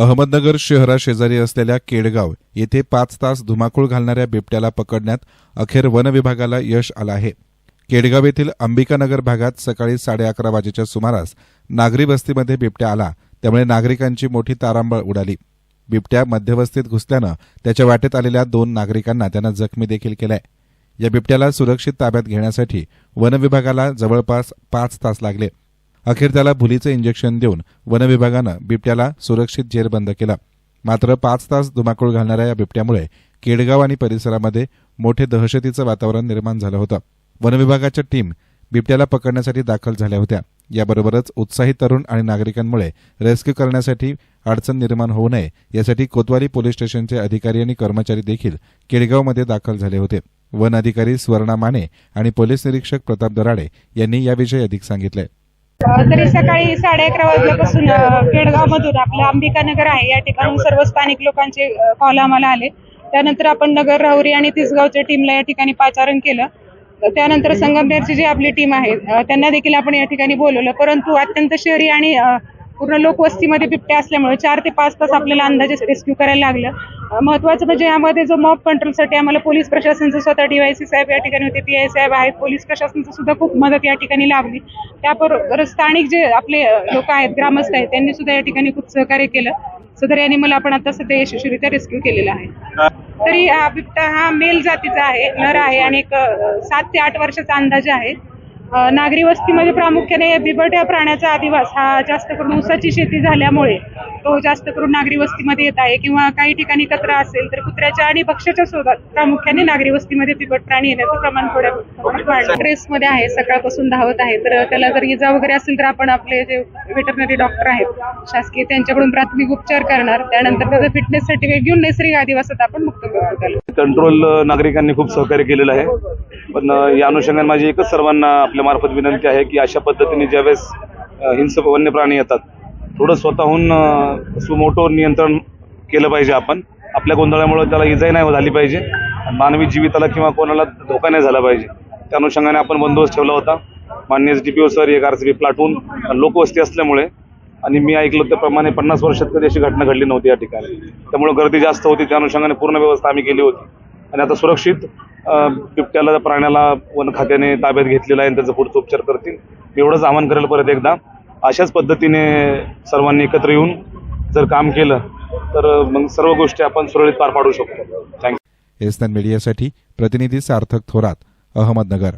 अहमदनगर शहराशेजारी असलेल्या केडगाव येथे पाच तास धुमाकूळ घालणाऱ्या बिबट्याला पकडण्यात अखेर वनविभागाला यश आलं आहे. केडगाव येथील अंबिकानगर भागात सकाळी साडे अकरा वाजेच्या सुमारास नागरी वस्तीमध्ये बिबट्या आला. त्यामुळे नागरिकांची मोठी तारांबळ उडाली. बिबट्या मध्यवस्तीत घुसल्यानं त्याच्या वाटेत आलेल्या दोन नागरिकांना त्यानं जखमी देखील केलाय. या बिबट्याला सुरक्षित ताब्यात घेण्यासाठी वन विभागाला जवळपास पाच तास लागले. अखेर त्याला भुलीचं इंजेक्शन देऊन वनविभागानं बिबट्याला सुरक्षित जेरबंद केलं. मात्र पाच तास धुमाकूळ घालणाऱ्या या बिबट्यामुळे केडगाव आणि परिसरामध्ये मोठे दहशतीचं वातावरण निर्माण झालं होतं. वनविभागाच्या टीम बिबट्याला पकडण्यासाठी दाखल झाल्या होत्या. याबरोबरच उत्साही तरुण आणि नागरिकांमुळे रेस्क्यू करण्यासाठी अडचण निर्माण होऊ नये यासाठी कोतवाली पोलीस स्टेशनचे अधिकारी आणि कर्मचारी देखील केडगावमध्ये दाखल झाले होते. वन अधिकारी स्वर्णा माने आणि पोलीस निरीक्षक प्रताप दराडे यांनी याविषयी अधिक सांगितलं तरी सकाळी साडे अकरा वाजल्यापासून केडगाव मधून आपलं अंबिका नगर आहे. या ठिकाणून सर्व स्थानिक लोकांचे कॉल आम्हाला आले. त्यानंतर आपण नगर राहुरी आणि तिसगावच्या टीमला या ठिकाणी पाचारण केलं. त्यानंतर संगमनेरची जी आपली टीम आहे त्यांना देखील आपण या ठिकाणी बोलवलं. परंतु अत्यंत शहरी आणि पूर्ण लोकवस्तीमध्ये बिबट्या असल्यामुळे चार ते पाच तास आपल्याला अंदाजे रेस्क्यू करायला लागलं. महत्वाचं म्हणजे यामध्ये जो मॉब कंट्रोलसाठी आम्हाला पोलीस प्रशासनचं स्वतः डीवायसी साहेब या ठिकाणी होते. पी आय साहेब आहेत. पोलीस प्रशासनाचं सुद्धा खूप मदत या ठिकाणी लाभली. त्याबरोबर स्थानिक जे आपले लोक आहेत ग्रामस्थ आहेत त्यांनी सुद्धा या ठिकाणी खूप सहकार्य केलं. सदर यानिमल आपण आता सध्या यशस्वीरित्या रेस्क्यू केलेला आहे. तरी हा बिबटा हा मेल जातीचा आहे नर आहे आणि एक सात ते आठ वर्षाचा अंदाज आहे. नागरी वस्तीमध्ये प्रामुख्याने बिबट या प्राण्याचा अधिवास हा जास्त करून ऊसाची शेती झाल्यामुळे तो जास्त करून नागरी वस्तीमध्ये येत आहे. किंवा काही ठिकाणी कचरा असेल तर कुत्र्याच्या आणि पक्ष्याच्या शोधात प्रामुख्याने नागरी वस्तीमध्ये बिबट प्राणी येण्याचं प्रमाण थोड्या वाढलं. ड्रेसमध्ये आहे सकाळपासून धावत आहे. तर त्याला जर इजा वगैरे असेल तर आपण आपले जे व्हेटरनरी डॉक्टर आहेत शासकीय त्यांच्याकडून प्राथमिक उपचार करणार. त्यानंतर त्याचं फिटनेस सर्टिफिकेट घेऊन नैसर्गिक आदिवासात आपण मुक्त करू. कंट्रोल नागरिकांनी खूप सहकार्य केलेलं आहे. पण या अनुषंगाने माझी एकच सर्वांना आपल्या मार्फत विनंती आहे की अशा पद्धतीने ज्यावेळेस अ, हिंसक वन्य प्राणी येतात थोडं स्वतःहून सुमोटो नियंत्रण केलं पाहिजे आपण. आपल्या गोंधळामुळे त्याला इजाही नाही झाली पाहिजे. मानवी जीविताला किंवा कोणाला धोका नाही झाला पाहिजे. त्या अनुषंगाने आपण बंदोबस्त ठेवला होता. माननीय डी पी ओ सर एक आर सी बी प्लाटून लोकवस्ती असल्यामुळे आणि मी ऐकलं त्याप्रमाणे पन्नास वर्षात कधी अशी घटना घडली नव्हती या ठिकाणी. त्यामुळे गर्दी जास्त होती. त्या अनुषंगाने पूर्ण व्यवस्था आम्ही केली होती. आणि आता सुरक्षित बिबट्याला प्राण्याला वन खात्याने ताब्यात घेतलेला आहे आणि त्याचा पुढचा उपचार करतील. मी एवढंच आवाहन करेल परत एकदा. अशाच पद्धतीने सर्वांनी एकत्र येऊन जर काम केलं तर मग सर्व गोष्टी आपण सुरळीत पार पाडू शकतो. थँक्यू एसनॅन मीडियासाठी प्रतिनिधी सार्थक थोरात अहमदनगर.